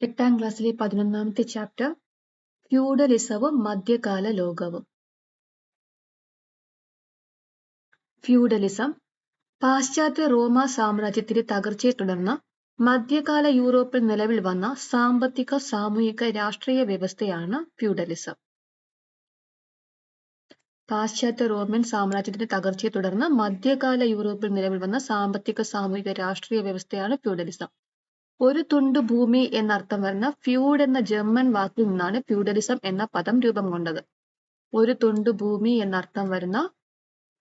എട്ടാം ക്ലാസ്സിലെ പതിനൊന്നാമത്തെ ചാപ്റ്റർ ഫ്യൂഡലിസവും മധ്യകാല ലോകവും. ഫ്യൂഡലിസം പാശ്ചാത്യ റോമ സാമ്രാജ്യത്തിന്റെ തകർച്ചയെ തുടർന്ന് മധ്യകാല യൂറോപ്പിൽ നിലവിൽ വന്ന സാമ്പത്തിക സാമൂഹിക രാഷ്ട്രീയ വ്യവസ്ഥയാണ് ഫ്യൂഡലിസം പാശ്ചാത്യ റോമൻ സാമ്രാജ്യത്തിന്റെ തകർച്ചയെ തുടർന്ന് മധ്യകാല യൂറോപ്പിൽ നിലവിൽ വന്ന സാമ്പത്തിക സാമൂഹിക രാഷ്ട്രീയ വ്യവസ്ഥയാണ് ഫ്യൂഡലിസം ഒരു തുണ്ട് ഭൂമി എന്നർത്ഥം വരുന്ന ഫ്യൂഡ് എന്ന ജർമ്മൻ വാക്കിൽ നിന്നാണ് ഫ്യൂഡലിസം എന്ന പദം രൂപം കൊണ്ടത്. ഒരു തുണ്ട് ഭൂമി എന്നർത്ഥം വരുന്ന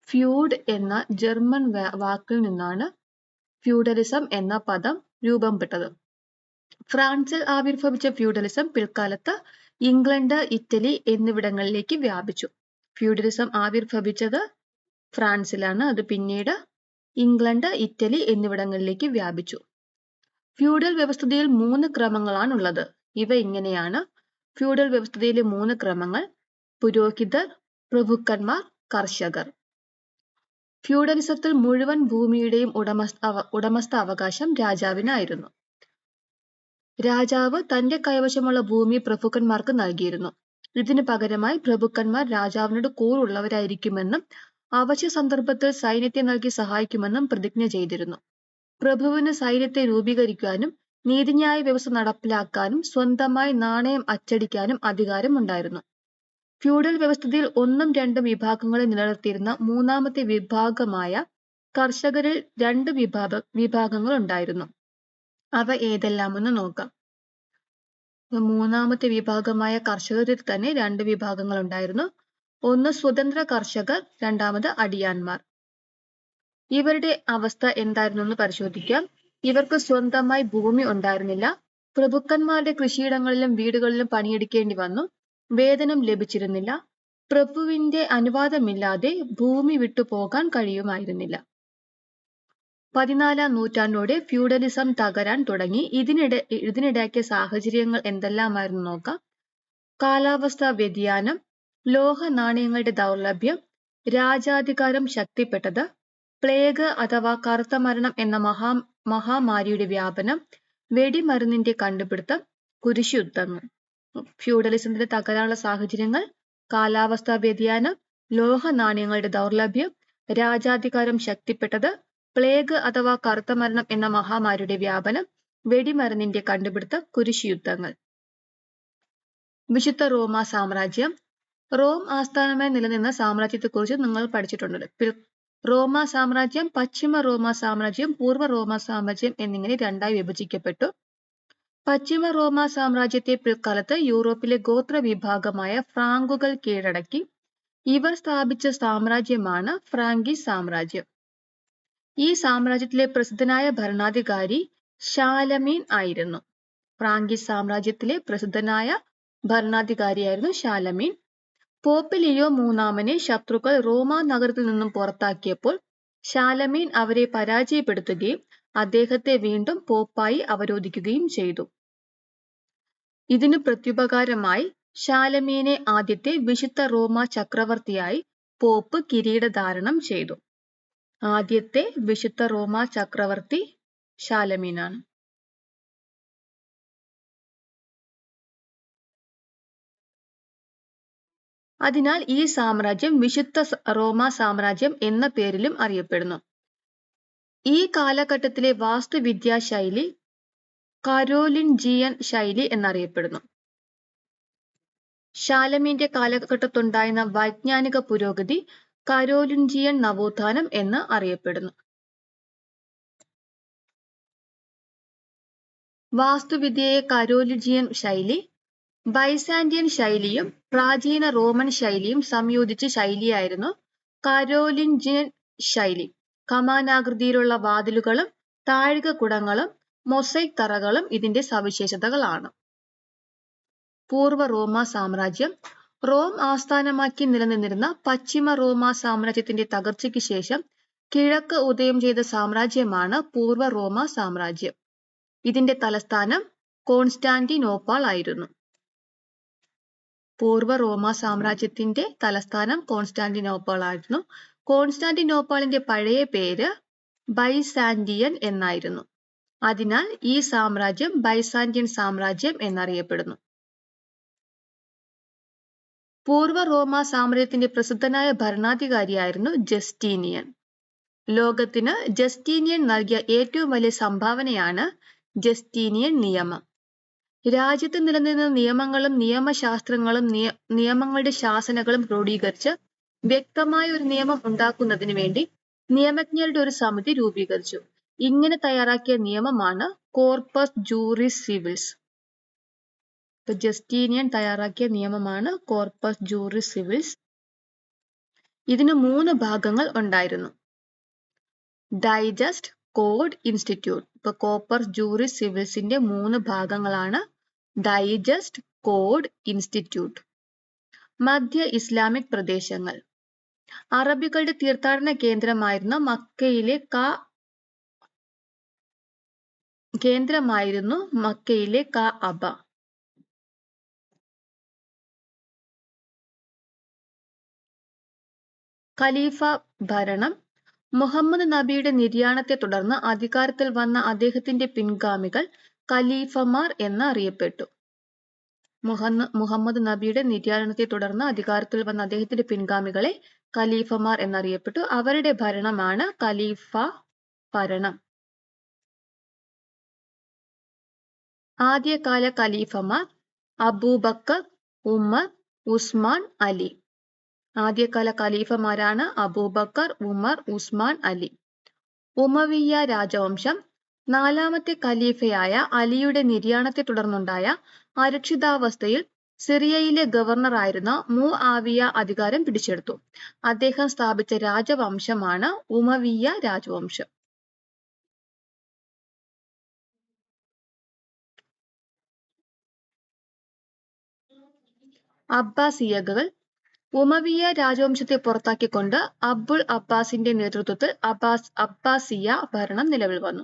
ഫ്യൂഡ് എന്ന ജർമ്മൻ വാക്കിൽ നിന്നാണ് ഫ്യൂഡലിസം എന്ന പദം രൂപം പെട്ടത്. ഫ്രാൻസിൽ ആവിർഭവിച്ച ഫ്യൂഡലിസം പിൽക്കാലത്ത് ഇംഗ്ലണ്ട് ഇറ്റലി എന്നിവിടങ്ങളിലേക്ക് വ്യാപിച്ചു. ഫ്യൂഡലിസം ആവിർഭവിച്ചത് ഫ്രാൻസിലാണ്. അത് പിന്നീട് ഇംഗ്ലണ്ട് ഇറ്റലി എന്നിവിടങ്ങളിലേക്ക് വ്യാപിച്ചു. ഫ്യൂഡൽ വ്യവസ്ഥിതിയിൽ മൂന്ന് ക്രമങ്ങളാണ് ഉള്ളത് ഇവ ഇങ്ങനെയാണ്. ഫ്യൂഡൽ വ്യവസ്ഥിതിയിലെ മൂന്ന് ക്രമങ്ങൾ പുരോഹിതർ പ്രഭുക്കന്മാർ കർഷകർ. ഫ്യൂഡലിസത്തിൽ മുഴുവൻ ഭൂമിയുടെയും ഉടമസ്ഥ ഉടമസ്ഥ അവകാശം രാജാവിനായിരുന്നു. രാജാവ് തന്റെ കൈവശമുള്ള ഭൂമി പ്രഭുക്കന്മാർക്ക് നൽകിയിരുന്നു. ഇതിനു പകരമായി പ്രഭുക്കന്മാർ രാജാവിനോട് കൂറുള്ളവരായിരിക്കുമെന്നും അവശ്യ സന്ദർഭത്തിൽ സൈന്യത്തെ നൽകി സഹായിക്കുമെന്നും പ്രതിജ്ഞ ചെയ്തിരുന്നു. പ്രഭുവിന് സൈന്യത്തെ രൂപീകരിക്കാനും നീതിന്യായ വ്യവസ്ഥ നടപ്പിലാക്കാനും സ്വന്തമായി നാണയം അച്ചടിക്കാനും അധികാരം ഉണ്ടായിരുന്നു. ഫ്യൂഡൽ വ്യവസ്ഥയിൽ ഒന്നും രണ്ടും വിഭാഗങ്ങളെ നിലനിർത്തിയിരുന്ന മൂന്നാമത്തെ വിഭാഗമായ കർഷകരിൽ രണ്ട് വിഭാഗ വിഭാഗങ്ങൾ ഉണ്ടായിരുന്നു. അവ ഏതെല്ലാമെന്ന് നോക്കാം. മൂന്നാമത്തെ വിഭാഗമായ കർഷകരിൽ തന്നെ രണ്ട് വിഭാഗങ്ങൾ ഉണ്ടായിരുന്നു. ഒന്ന് സ്വതന്ത്ര കർഷകർ രണ്ടാമത് അടിയാന്മാർ. ഇവരുടെ അവസ്ഥ എന്തായിരുന്നു എന്ന് പരിശോധിക്കാം. ഇവർക്ക് സ്വന്തമായി ഭൂമി ഉണ്ടായിരുന്നില്ല. പ്രഭുക്കന്മാരുടെ കൃഷിയിടങ്ങളിലും വീടുകളിലും പണിയെടുക്കേണ്ടി വന്നു. വേതനം ലഭിച്ചിരുന്നില്ല. പ്രഭുവിന്റെ അനുവാദമില്ലാതെ ഭൂമി വിട്ടു പോകാൻ കഴിയുമായിരുന്നില്ല. പതിനാലാം നൂറ്റാണ്ടോടെ ഫ്യൂഡലിസം തകരാൻ തുടങ്ങി. ഇതിനിടെ ഇതിനിടയാക്കിയ സാഹചര്യങ്ങൾ എന്തെല്ലാമായിരുന്നു നോക്കാം. കാലാവസ്ഥാ വ്യതിയാനം ലോഹ നാണയങ്ങളുടെ ദൗർലഭ്യം രാജാധികാരം ശക്തിപ്പെട്ടത് പ്ലേഗ് അഥവാ കറുത്ത മരണം എന്ന മഹാ മഹാമാരിയുടെ വ്യാപനം വെടിമരുന്നിന്റെ കണ്ടുപിടുത്തം കുരിശുദ്ധങ്ങൾ ഫ്യൂഡലിസത്തിന്റെ തകരാനുള്ള സാഹചര്യങ്ങൾ കാലാവസ്ഥാ വ്യതിയാനം ലോഹ നാണയങ്ങളുടെ ദൗർലഭ്യം രാജാധികാരം ശക്തിപ്പെട്ടത് പ്ലേഗ് അഥവാ കറുത്ത മരണം എന്ന മഹാമാരിയുടെ വ്യാപനം വെടിമരുന്നിന്റെ കണ്ടുപിടുത്തം കുരിശുയുദ്ധങ്ങൾ. വിശുദ്ധ റോമ സാമ്രാജ്യം. റോം ആസ്ഥാനമായി നിലനിന്ന സാമ്രാജ്യത്തെക്കുറിച്ച് നിങ്ങൾ പഠിച്ചിട്ടുണ്ട്. റോമ സാമ്രാജ്യം പശ്ചിമ റോമ സാമ്രാജ്യം പൂർവ റോമ സാമ്രാജ്യം എന്നിങ്ങനെ രണ്ടായി വിഭജിക്കപ്പെട്ടു. പശ്ചിമ റോമ സാമ്രാജ്യത്തെ പിൽക്കാലത്ത് യൂറോപ്പിലെ ഗോത്ര വിഭാഗമായ ഫ്രാങ്കുകൾ കീഴടക്കി ഇവർ സ്ഥാപിച്ച സാമ്രാജ്യമാണ് ഫ്രാങ്കി സാമ്രാജ്യം. ഈ സാമ്രാജ്യത്തിലെ പ്രസിദ്ധനായ ഭരണാധികാരി ഷാലമീൻ ആയിരുന്നു. ഫ്രാങ്കി സാമ്രാജ്യത്തിലെ പ്രസിദ്ധനായ ഭരണാധികാരിയായിരുന്നു ഷാലമീൻ പോപ്പ് ലിയോ മൂന്നാമനെ ശത്രുക്കൾ റോമ നഗരത്തിൽ നിന്നും പുറത്താക്കിയപ്പോൾ ശാലമീൻ അവരെ പരാജയപ്പെടുത്തുകയും അദ്ദേഹത്തെ വീണ്ടും പോപ്പായി അവരോധിക്കുകയും ചെയ്തു. ഇതിനു പ്രത്യുപകാരമായി ശാലമീനെ ആദ്യത്തെ വിശുദ്ധ റോമ ചക്രവർത്തിയായി പോപ്പ് കിരീടധാരണം ചെയ്തു. ആദ്യത്തെ വിശുദ്ധ റോമ ചക്രവർത്തി ഷാലമീനാണ് അതിനാൽ ഈ സാമ്രാജ്യം വിശുദ്ധ റോമ സാമ്രാജ്യം എന്ന പേരിലും അറിയപ്പെടുന്നു. ഈ കാലഘട്ടത്തിലെ വാസ്തുവിദ്യാ ശൈലി കരോലിൻജിയൻ ശൈലി എന്നറിയപ്പെടുന്നു. ഷാലമീന്റെ കാലഘട്ടത്തുണ്ടായിരുന്ന വൈജ്ഞാനിക പുരോഗതി കരോലിൻജിയൻ നവോത്ഥാനം എന്ന് അറിയപ്പെടുന്നു. വാസ്തുവിദ്യയെ കരോലിജിയൻ ശൈലി ബൈസാന്റിയൻ ശൈലിയും പ്രാചീന റോമൻ ശൈലിയും സംയോജിച്ച ശൈലിയായിരുന്നു കരോലിൻജിയൻ ശൈലി. കമാനാകൃതിയിലുള്ള വാതിലുകളും താഴികക്കുടങ്ങളും മൊസൈക് തറകളും ഇതിന്റെ സവിശേഷതകളാണ്. പൂർവ റോമ സാമ്രാജ്യം റോം ആസ്ഥാനമാക്കി നിലനിന്നിരുന്ന പശ്ചിമ റോമ സാമ്രാജ്യത്തിന്റെ തകർച്ചയ്ക്ക് ശേഷം കിഴക്ക് ഉദയം ചെയ്ത സാമ്രാജ്യമാണ് പൂർവ റോമ സാമ്രാജ്യം. ഇതിന്റെ തലസ്ഥാനം കോൺസ്റ്റാന്റിനോപ്പാൾ ആയിരുന്നു. പൂർവ റോമ സാമ്രാജ്യത്തിന്റെ തലസ്ഥാനം കോൺസ്റ്റാന്റിനോപ്പിൾ ആയിരുന്നു കോൺസ്റ്റാന്റിനോപ്പിളിന്റെ പഴയ പേര് ബൈസാൻഡിയൻ എന്നായിരുന്നു. അതിനാൽ ഈ സാമ്രാജ്യം ബൈസാൻഡിയൻ സാമ്രാജ്യം എന്നറിയപ്പെടുന്നു. പൂർവ റോമ സാമ്രാജ്യത്തിന്റെ പ്രസിദ്ധനായ ഭരണാധികാരിയായിരുന്നു ജസ്റ്റീനിയൻ. ലോകത്തിന് ജസ്റ്റീനിയൻ നൽകിയ ഏറ്റവും വലിയ സംഭാവനയാണ് ജസ്റ്റീനിയൻ നിയമം. രാജ്യത്ത് നിലനിന്ന നിയമങ്ങളും നിയമശാസ്ത്രങ്ങളും നിയ നിയമങ്ങളുടെ ശാസനകളും ക്രോഡീകരിച്ച് വ്യക്തമായ ഒരു നിയമം ഉണ്ടാക്കുന്നതിന് വേണ്ടി നിയമജ്ഞരുടെ ഒരു സമിതി രൂപീകരിച്ചു. ഇങ്ങനെ തയ്യാറാക്കിയ നിയമമാണ് കോർപ്പസ് ജൂറിസ് സിവിൽസ്. ജസ്റ്റീനിയൻ തയ്യാറാക്കിയ നിയമമാണ് കോർപ്പസ് ജൂറിസ് സിവിൽസ്. ഇതിന് മൂന്ന് ഭാഗങ്ങൾ ഉണ്ടായിരുന്നു. Digest code institute. ഇപ്പൊ കോപ്പർ ജൂറി സിവിൽസിന്റെ മൂന്ന് ഭാഗങ്ങളാണ് ഡൈജസ്റ്റ് കോഡ് ഇൻസ്റ്റിറ്റ്യൂട്ട്. മധ്യ ഇസ്ലാമിക് പ്രദേശങ്ങൾ. അറബികളുടെ തീർത്ഥാടന കേന്ദ്രമായിരുന്ന മക്കയിലെ ക കേന്ദ്രമായിരുന്നു മക്കയിലെ ക അബ. ഖലീഫ ഭരണം മുഹമ്മദ് നബിയുടെ നിര്യാണത്തെ തുടർന്ന് അധികാരത്തിൽ വന്ന അദ്ദേഹത്തിന്റെ പിൻഗാമികൾ ഖലീഫമാർ എന്ന് അറിയപ്പെട്ടു മുഹമ്മ മുഹമ്മദ് നബിയുടെ നിര്യാണത്തെ തുടർന്ന് അധികാരത്തിൽ വന്ന അദ്ദേഹത്തിന്റെ പിൻഗാമികളെ ഖലീഫമാർ എന്നറിയപ്പെട്ടു. അവരുടെ ഭരണമാണ് ഖലീഫ ഭരണം. ആദ്യകാല ഖലീഫമാർ അബൂബക്കർ ഉമർ ഉസ്മാൻ അലി. ആദ്യകാല ഖലീഫമാരാണ് അബൂബക്കർ ഉമർ ഉസ്മാൻ അലി. ഉമവിയ രാജവംശം നാലാമത്തെ ഖലീഫയായ അലിയുടെ നിര്യാണത്തെ തുടർന്നുണ്ടായ അരക്ഷിതാവസ്ഥയിൽ സിറിയയിലെ ഗവർണറായിരുന്ന മു ആവിയ അധികാരം പിടിച്ചെടുത്തു. അദ്ദേഹം സ്ഥാപിച്ച രാജവംശമാണ് ഉമവിയ രാജവംശം. അബ്ബാസിയകൾ ഉമവിയ രാജവംശത്തെ പുറത്താക്കിക്കൊണ്ട് അബുൾ അബ്ബാസിന്റെ നേതൃത്വത്തിൽ അബ്ബാസ് അബ്ബാസിയ ഭരണം നിലവിൽ വന്നു.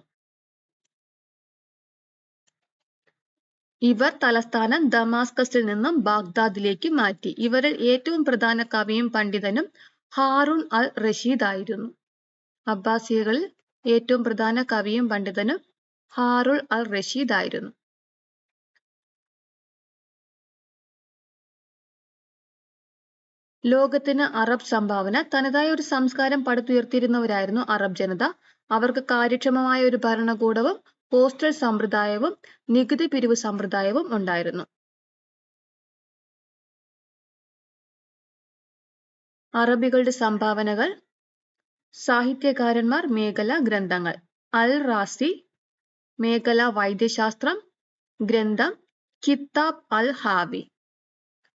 ഇവർ തലസ്ഥാനം ദമാസ്കസിൽ നിന്നും ബാഗ്ദാദിലേക്ക് മാറ്റി. ഇവരിൽ ഏറ്റവും പ്രധാന കവിയും പണ്ഡിതനും ഹാറൂൺ അൽ റഷീദ് ആയിരുന്നു അബ്ബാസിയകളിൽ ഏറ്റവും പ്രധാന കവിയും പണ്ഡിതനും ഹാറുൾ അൽ റഷീദ് ആയിരുന്നു ലോകത്തിന് അറബ് സംഭാവന. തനതായ ഒരു സംസ്കാരം പടുത്തുയർത്തിയിരുന്നവരായിരുന്നു അറബ് ജനത. അവർക്ക് കാര്യക്ഷമമായ ഒരു ഭരണകൂടവും പോസ്റ്റൽ സമ്പ്രദായവും നികുതി പിരിവ് സമ്പ്രദായവും ഉണ്ടായിരുന്നു. അറബികളുടെ സംഭാവനകൾ സാഹിത്യകാരന്മാർ മേഖല ഗ്രന്ഥങ്ങൾ. അൽ റാസി മേഖല വൈദ്യശാസ്ത്രം ഗ്രന്ഥം കിതാബ് അൽ ഹാവി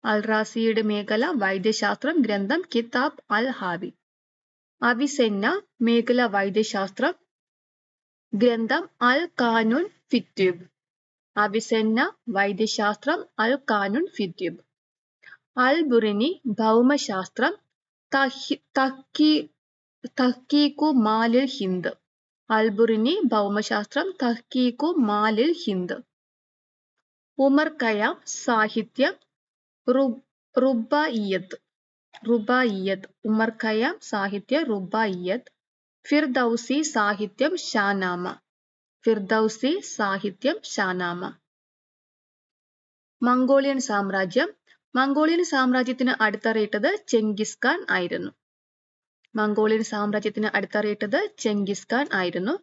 അൽ റാസിയുടെ മേഖല വൈദ്യശാസ്ത്രം ഗ്രന്ഥം കിതാബ് അൽ ഹാബി അവിസെന്ന മേഖല വൈദ്യശാസ്ത്രം ഗ്രന്ഥം അൽ കാനുൻ ഫിറ്റ്യൂബ് അവിസെന്ന വൈദ്യശാസ്ത്രം അൽ കാനുൻ ഫിറ്റ്യൂബ് അൽ ബുറിനി ഭൗമശാസ്ത്രം തഹ്കീഖു മാലിൽ ഹിന്ദ്. അൽബുറിനി ഭൗമശാസ്ത്രം തഹ്കീഖു മാലിൽ ഹിന്ദ്. ഉമർ ഖയാം സാഹിത്യം റുബായിയത്ത് റുബായിയത്ത് ഉമർ ഖയാം സാഹിത്യ റുബായിയത്ത് ഫിർദൌസി സാഹിത്യം ഷാനാമ ഫിർദൌസി സാഹിത്യം ഷാനാമ. മംഗോളിയൻ സാമ്രാജ്യം മംഗോളിയൻ സാമ്രാജ്യത്തിന് അടിത്തറയിട്ടത് ചെങ്കിസ് ഖാൻ ആയിരുന്നു. മംഗോളിയൻ സാമ്രാജ്യത്തിന് അടിത്തറയിട്ടത് ചെങ്കിസ് ഖാൻ ആയിരുന്നു.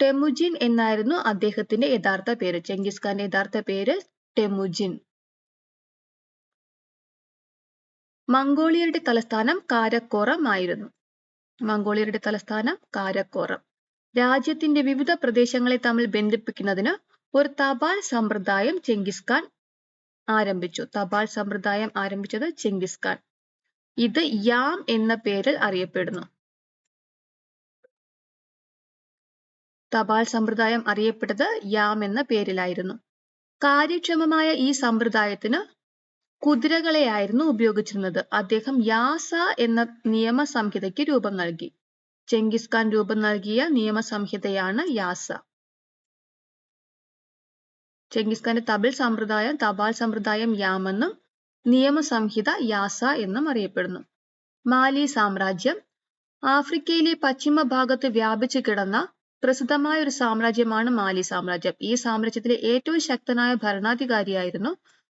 ടെമുജിൻ എന്നായിരുന്നു അദ്ദേഹത്തിന്റെ യഥാർത്ഥ പേര്. ചെങ്കിസ് ഖാന്റെ യഥാർത്ഥ പേര് ടെമുജിൻ. മംഗോളിയരുടെ തലസ്ഥാനം കാരക്കോറം ആയിരുന്നു മംഗോളിയരുടെ തലസ്ഥാനം കാരക്കോറം. രാജ്യത്തിന്റെ വിവിധ പ്രദേശങ്ങളെ തമ്മിൽ ബന്ധിപ്പിക്കുന്നതിന് ഒരു തപാൽ സമ്പ്രദായം ചെങ്കിസ് ഖാൻ ആരംഭിച്ചു. തപാൽ സമ്പ്രദായം ആരംഭിച്ചത് ചെങ്കിസ് ഖാൻ. ഇത് യാം എന്ന പേരിൽ അറിയപ്പെടുന്നു. തപാൽ സമ്പ്രദായം അറിയപ്പെട്ടത് യാം എന്ന പേരിലായിരുന്നു. കാര്യക്ഷമമായ ഈ സമ്പ്രദായത്തിന് കുതിരകളെയായിരുന്നു ഉപയോഗിച്ചിരുന്നത്. അദ്ദേഹം യാസ എന്ന നിയമസംഹിതയ്ക്ക് രൂപം നൽകി. ചെങ്കിസ് ഖാൻ രൂപം നൽകിയ നിയമസംഹിതയാണ് യാസ. ചെങ്കിസ് ഖാന്റെ തബിൽ സമ്പ്രദായം തപാൽ സമ്പ്രദായം യാമെന്നും നിയമസംഹിത യാസ എന്നും അറിയപ്പെടുന്നു. മാലി സാമ്രാജ്യം ആഫ്രിക്കയിലെ പശ്ചിമ ഭാഗത്ത് വ്യാപിച്ചു കിടന്ന പ്രസിദ്ധമായ ഒരു സാമ്രാജ്യമാണ് മാലി സാമ്രാജ്യം. ഈ സാമ്രാജ്യത്തിലെ ഏറ്റവും ശക്തനായ ഭരണാധികാരിയായിരുന്നു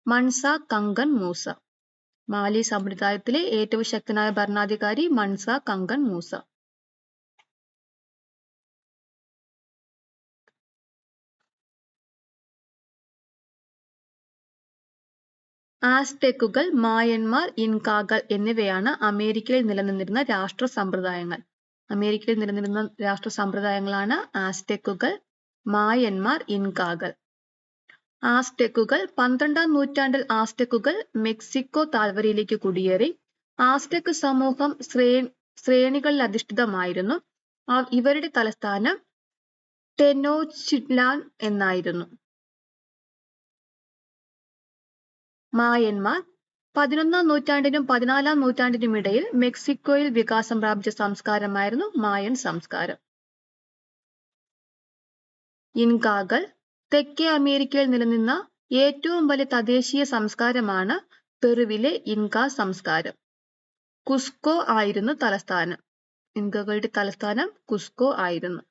മൺസ കങ്കൻ മൂസ. മാലി സമ്പ്രദായത്തിലെ ഏറ്റവും ശക്തനായ ഭരണാധികാരി മൺസ കങ്കൻ മൂസ. ആസ്ടെക്കുകൾ മായന്മാർ ഇൻകാകൾ എന്നിവയാണ് അമേരിക്കയിൽ നിലനിന്നിരുന്ന രാഷ്ട്ര സമ്പ്രദായങ്ങൾ. അമേരിക്കയിൽ നിലനിന്നിരുന്ന രാഷ്ട്ര സമ്പ്രദായങ്ങളാണ് ആസ്ടെക്കുകൾ മായന്മാർ ഇൻകാകൾ. ആസ്ടെക്കുകൾ പന്ത്രണ്ടാം നൂറ്റാണ്ടിൽ ആസ്റ്റെക്കുകൾ മെക്സിക്കോ താഴ്വരയിലേക്ക് കുടിയേറി. ആസ്ടെക് സമൂഹം ശ്രേ ശ്രേണികളിൽ അധിഷ്ഠിതമായിരുന്നു. ഇവരുടെ തലസ്ഥാനം ടെനോച്ചിറ്റ്ലാൻ എന്നായിരുന്നു. മായന്മാർ പതിനൊന്നാം നൂറ്റാണ്ടിനും പതിനാലാം നൂറ്റാണ്ടിനും ഇടയിൽ മെക്സിക്കോയിൽ വികാസം പ്രാപിച്ച സംസ്കാരമായിരുന്നു മായൻ സംസ്കാരം. ഇൻകാകൾ തെക്കേ അമേരിക്കയിൽ നിലനിന്ന ഏറ്റവും വലിയ തദ്ദേശീയ സംസ്കാരമാണ് പെറുവിലെ ഇൻക സംസ്കാരം. കുസ്കോ ആയിരുന്നു തലസ്ഥാനം. ഇൻകകളുടെ തലസ്ഥാനം കുസ്കോ ആയിരുന്നു.